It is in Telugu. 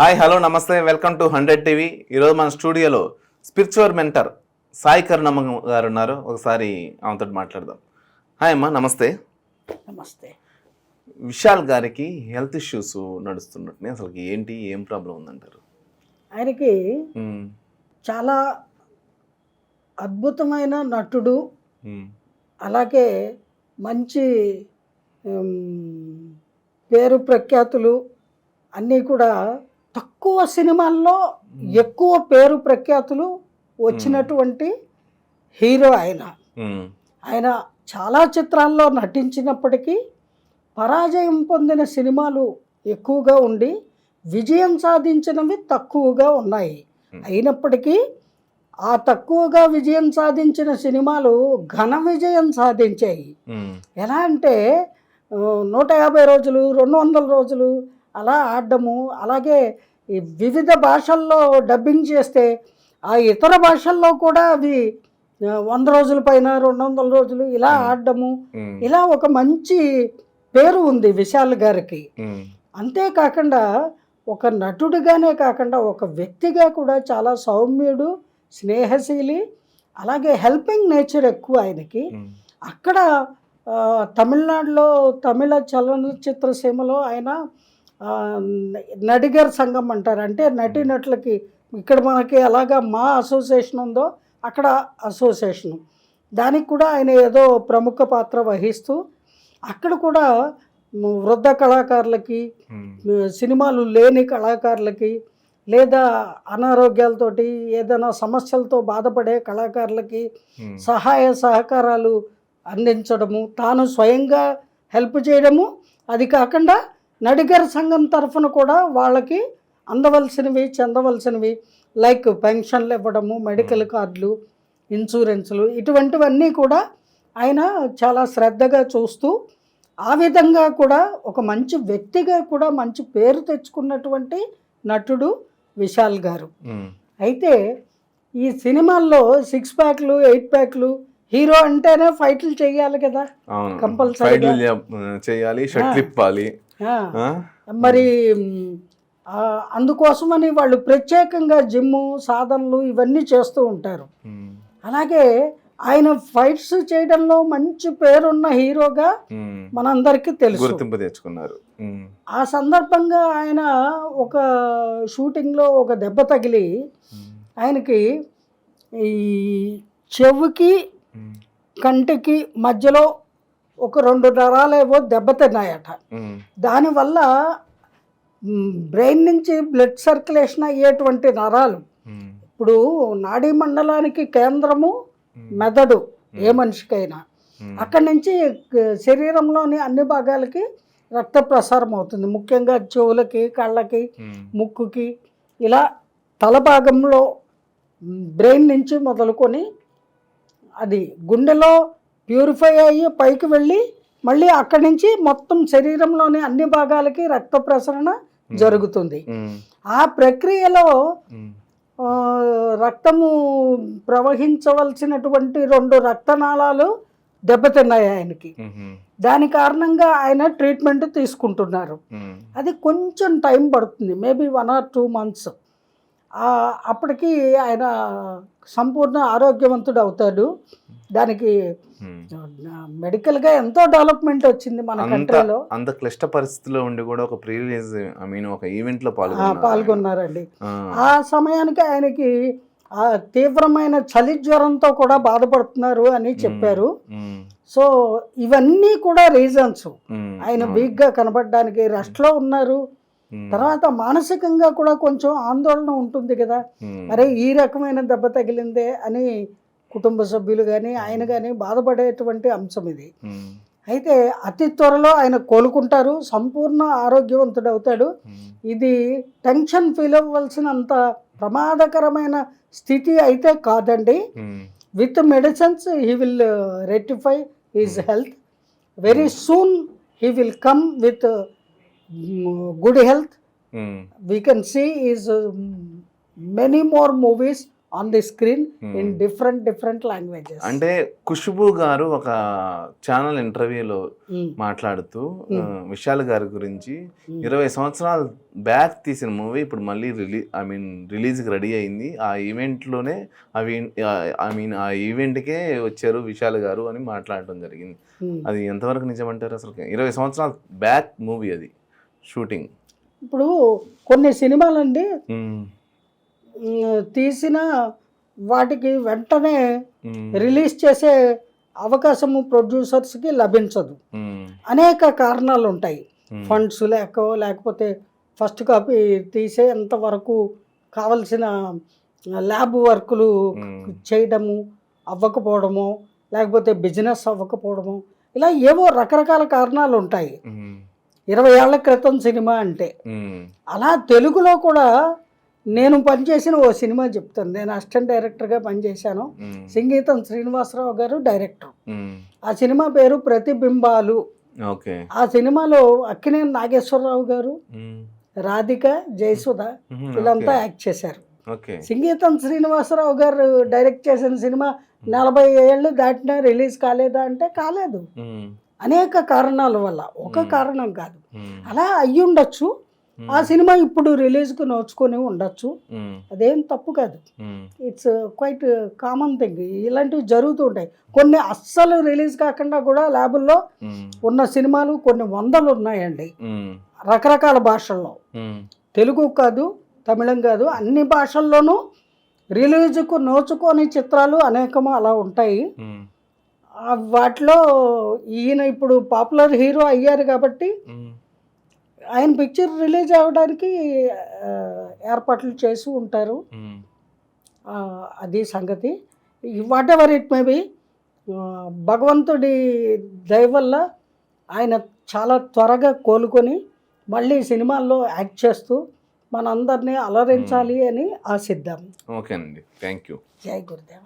హాయ్ హలో నమస్తే. Welcome to hundred TV. ఈరోజు మన స్టూడియోలో స్పిరిచువల్ మెంటర్ సాయి కరుణమ్మ గారు ఉన్నారు ఒకసారి ఆమెతో మాట్లాడదాం. హాయ్ అమ్మా నమస్తే. నమస్తే. విశాల్ గారికి హెల్త్ ఇష్యూస్ నడుస్తున్నట్టు అసలు ఏంటి ఏం ప్రాబ్లం ఉందంటారు? ఆయనకి చాలా అద్భుతమైన నటుడు. అలాగే మంచి పేరు ప్రఖ్యాతులు అన్నీ కూడా తక్కువ సినిమాల్లో ఎక్కువ పేరు ప్రఖ్యాతులు వచ్చినటువంటి హీరో ఆయన. ఆయన చాలా చిత్రాల్లో నటించినప్పటికీ పరాజయం పొందిన సినిమాలు ఎక్కువగా ఉండి విజయం సాధించినవి తక్కువగా ఉన్నాయి. అయినప్పటికీ ఆ తక్కువగా విజయం సాధించిన సినిమాలు ఘన విజయం సాధించాయి. ఎలా అంటే నూట యాభై రోజులు రెండు వందల రోజులు అలా ఆడడము అలాగే ఈ వివిధ భాషల్లో డబ్బింగ్ చేస్తే ఆ ఇతర భాషల్లో కూడా అవి వంద రోజుల పైన రెండు వందల రోజులు ఇలా. ఆడడము ఇలా ఒక మంచి పేరు ఉంది విశాల్ గారికి. అంతేకాకుండా ఒక నటుడిగానే కాకుండా ఒక వ్యక్తిగా కూడా చాలా సౌమ్యుడు స్నేహశీలి అలాగే హెల్పింగ్ నేచర్ ఎక్కువ ఆయనకి. అక్కడ తమిళనాడులో తమిళ చలనచిత్ర సీమలో ఆయన నడిగర్ సంఘం అంటారు. అంటే నటీనటులకి ఇక్కడ మనకి అలాగా మా అసోసియేషన్ ఉందో అక్కడ అసోసియేషను. దానికి కూడా ఆయన ఏదో ప్రముఖ పాత్ర వహిస్తూ అక్కడ కూడా వృద్ధ కళాకారులకి మ్, సినిమాలు లేని కళాకారులకి లేదా అనారోగ్యాలతోటి ఏదైనా సమస్యలతో బాధపడే కళాకారులకి ఉమ్, సహాయ సహకారాలు అందించడము తాను స్వయంగా హెల్ప్ చేయడము అది కాకుండా నడిగర్ సంఘం తరఫున కూడా వాళ్ళకి అందవలసినవి చెందవలసినవి లైక్ పెన్షన్లు ఇవ్వడము మెడికల్ కార్డులు ఇన్సూరెన్సులు ఇటువంటివన్నీ కూడా ఆయన చాలా శ్రద్ధగా చూస్తూ ఆ విధంగా కూడా ఒక మంచి వ్యక్తిగా కూడా మంచి పేరు తెచ్చుకున్నటువంటి నటుడు విశాల్ గారు ఉమ్, అయితే ఈ సినిమాల్లో సిక్స్ ప్యాక్లు ఎయిట్ ప్యాక్లు హీరో అంటేనే ఫైట్లు చేయాలి కదా. చే- చేయాలి షర్ట్ ఆ. ఇప్పాలి ఆ, ఆ? మరి అందుకోసమని వాళ్ళు ప్రత్యేకంగా జిమ్ము సాధనలు ఇవన్నీ చేస్తూ ఉంటారు. అలాగే ఆయన ఫైట్స్ చేయడంలో మంచి పేరున్న హీరోగా మనందరికీ తెలుసు. గుర్తింపు తెచ్చుకున్నారు. ఆ సందర్భంగా ఆయన ఒక షూటింగ్లో ఒక దెబ్బ తగిలి ఆయనకి ఈ చెవుకి కంటికి మధ్యలో ఒక రెండు నరాలేవో దెబ్బతిన్నాయట దానివల్ల బ్రెయిన్ నుంచి బ్లడ్ సర్క్యులేషన్ అయ్యేటువంటి నరాలు. ఇప్పుడు నాడీ మండలానికి కేంద్రము మెదడు ఏ మనిషికైనా. అక్కడి నుంచి శరీరంలోని అన్ని భాగాలకి రక్త ప్రసారం అవుతుంది. ముఖ్యంగా చెవులకి కళ్ళకి ముక్కుకి. ఇలా తల భాగంలో బ్రెయిన్ నుంచి మొదలుకొని అది గుండెలో ప్యూరిఫై అయ్యి పైకి వెళ్ళి మళ్ళీ అక్కడి నుంచి మొత్తం శరీరంలోని అన్ని భాగాలకి రక్త ప్రసరణ జరుగుతుంది. ఆ ప్రక్రియలో రక్తము ప్రవహించవలసినటువంటి రెండు రక్తనాళాలు దెబ్బతిన్నాయి ఆయనకి. దాని కారణంగా ఆయన ట్రీట్మెంట్ తీసుకుంటున్నారు. అది కొంచెం టైం పడుతుంది. Maybe one or two months. అప్పటికి ఆయన సంపూర్ణ ఆరోగ్యవంతుడు అవుతాడు దానికి ఉమ్. మెడికల్గా ఎంతో డెవలప్మెంట్ వచ్చింది మన కంట్రీలో. అంత క్లిష్ట పరిస్థితిలో ఉండి కూడా ఒక ప్రీ రిలీజ్ ఐ మీన్ ఒక ఈవెంట్లో పాల్గొన్నారండి. ఆ, సమయానికి ఆయనకి ఆ తీవ్రమైన చలి జ్వరంతో కూడా బాధపడుతున్నారు అని చెప్పారు. సో ఇవన్నీ కూడా రీజన్స్. ఆయన. వీక్గా కనబడడానికి రెస్ట్లో ఉన్నారు. తర్వాత మానసికంగా కూడా కొంచెం ఆందోళన ఉంటుంది కదా. అరే ఈ రకమైన దెబ్బ తగిలిందే అని కుటుంబ సభ్యులు కానీ ఆయన కానీ బాధపడేటువంటి అంశం ఇది. అయితే అతి త్వరలో ఆయన కోలుకుంటారు సంపూర్ణ ఆరోగ్యవంతుడు అవుతాడు. ఇది టెన్షన్ ఫీల్ అవ్వాల్సినంత ప్రమాదకరమైన స్థితి అయితే కాదండి. With medicines he will rectify his health. Very soon he will come with good health we can see is many more movies on the screen Hmm. In different different languages అంటే ఖుష్బు గారు ఒక ఛానల్ ఇంటర్వ్యూలో Hmm. మాట్లాడుతూ ఆ, విశాల్ గారి గురించి ఇరవై సంవత్సరాల బ్యాక్ తీసిన మూవీ ఇప్పుడు మళ్ళీ రిలీజ్ ఐ మీన్ రిలీజ్కి రెడీ అయింది. ఆ ఈవెంట్లోనే అవి ఐ మీన్ ఆ ఈవెంట్కే వచ్చారు విశాల్ గారు అని మాట్లాడటం జరిగింది. అది ఎంతవరకు నిజమంటారు అసలు ఇరవై సంవత్సరాల బ్యాక్ మూవీ అది. షూటింగ్. ఇప్పుడు కొన్ని సినిమాలండి తీసిన వాటికి వెంటనే రిలీజ్ చేసే అవకాశము ప్రొడ్యూసర్స్కి లభించదు. అనేక కారణాలు ఉంటాయి ఫండ్స్ లేక లేకపోతే ఫస్ట్ కాపీ తీసేంత వరకు కావలసిన ల్యాబ్ వర్కులు చేయడము అవ్వకపోవడము లేకపోతే బిజినెస్ అవ్వకపోవడము ఇలా ఏవో రకరకాల కారణాలు ఉంటాయి ఇరవై ఏళ్ళ క్రితం సినిమా అంటే. అలా తెలుగులో కూడా నేను పనిచేసిన ఓ సినిమా చెప్తాను. నేను అసిస్టెంట్ డైరెక్టర్గా పనిచేశాను. సంగీతం శ్రీనివాసరావు గారు డైరెక్టర్. ఆ సినిమా పేరు ప్రతిబింబాలు. ఆ సినిమాలో అక్కినేని నాగేశ్వరరావు గారు రాధిక జయసుధ వీళ్ళంతా యాక్ట్ చేశారు. సంగీతం శ్రీనివాసరావు గారు డైరెక్ట్ చేసిన సినిమా నలభై ఏళ్ళు దాటినా రిలీజ్ కాలేదా అంటే కాలేదు. అనేక కారణాల వల్ల. ఒక. కారణం కాదు. అలా అయ్యి ఉండొచ్చు. ఆ సినిమా ఇప్పుడు రిలీజ్కి నోచుకొని ఉండొచ్చు. అదేం తప్పు కాదు. It's quite common thing. ఇలాంటివి జరుగుతూ ఉంటాయి. కొన్ని అస్సలు రిలీజ్ కాకుండా కూడా ల్యాబుల్లో ఉన్న సినిమాలు కొన్ని వందలు ఉన్నాయండి. రకరకాల భాషల్లో. తెలుగు కాదు తమిళం కాదు అన్ని భాషల్లోనూ రిలీజ్కు నోచుకోని చిత్రాలు అనేకము అలా ఉంటాయి. వాటిలో ఈయన ఇప్పుడు పాపులర్ హీరో అయ్యారు కాబట్టి ఆయన పిక్చర్ రిలీజ్ అవ్వడానికి ఏర్పాట్లు చేసి ఉంటారు. అది సంగతి. Whatever it may be భగవంతుడి దయ వల్ల ఆయన చాలా త్వరగా కోలుకొని మళ్ళీ సినిమాల్లో యాక్ట్ చేస్తూ మనందరినీ అలరించాలి అని ఆశిద్దాం. ఓకే అండి థ్యాంక్ యూ. జై గురుదేవ.